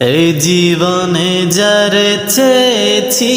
এই জীবনে যার চেয়েছি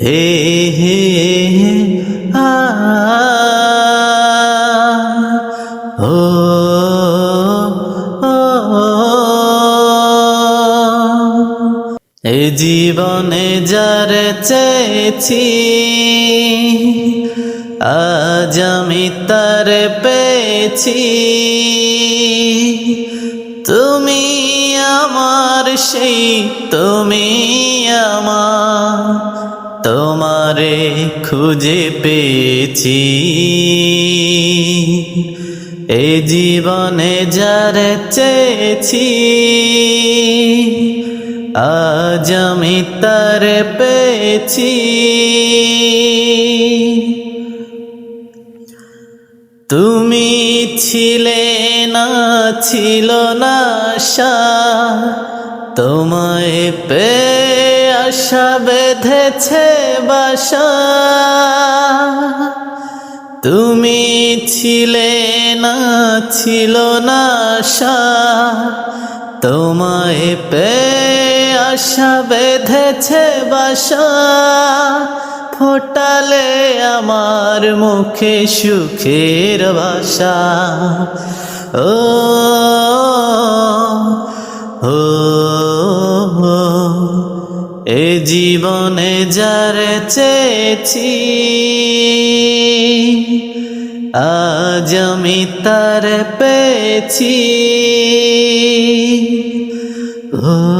হে হে আ এই জীবনে যার চেয়েছি, আজ আমি তার পেয়েছি। তুমি আমার সেই, তুমি আমার খুঁজে পেয়েছি। এই জীবনে যার চেয়েছি, আজ আমি তার পেয়েছি। তুমি ছিলে না, ছিল না আশা, তোমায় পে আশা বেঁধেছে বাসা তুমি ছিলে না ছিল না আশা তোমায় পে আশা বেঁধেছে বাসা ফোটালে আমার মুখে সুখের বাসা ও ও এ জীবনে যার চেয়েছি আজ আমি তার পেয়েছি। ও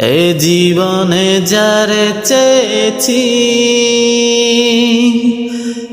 এ জীবনে যার চেয়েছি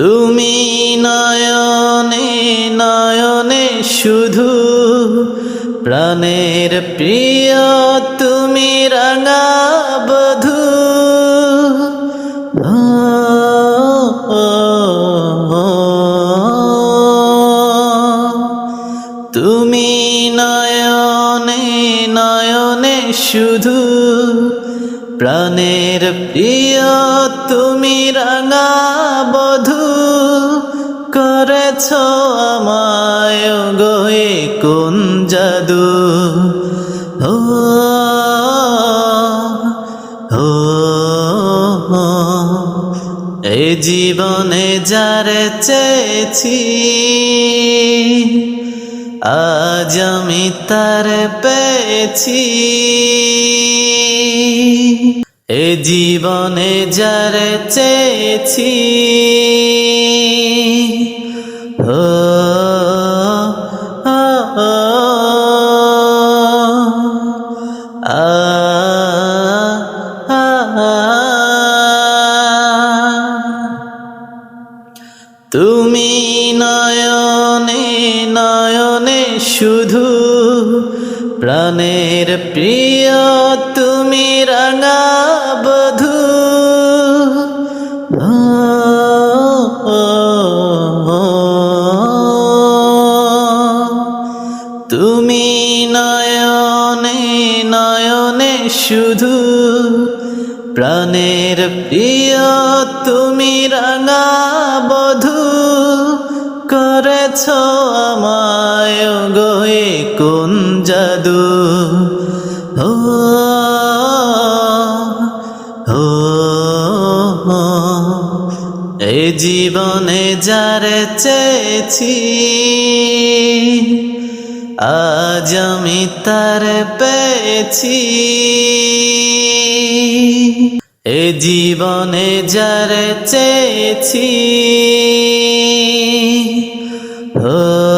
তুমি নয়নে নয়নে শুধু প্রাণের প্রিয়, তুমি রাঙা বধু। তুমি নয়নে নয়নে শুধু প্রাণের প্রিয়, তুমি রাঙা করেছ আমায় গোয়ে কোন জাদু ও ও, এ জীবনে যার চেয়েছি, আজ আমি তার পেয়েছি এ জীবনে যার চেয়েছি। তুমি নয়নে নয়নে শুধু প্রাণে প্রাণের প্রিয় তুমি রাঙা প্রাণের প্রিয়, তুমি রাঙা বধূ করেছ আমায় গোয়ে কোন জাদু? ও এই জীবনে যারে চেয়েছি, আজ আমি তার পেয়েছি। জীবনে যার চেয়েছি। ও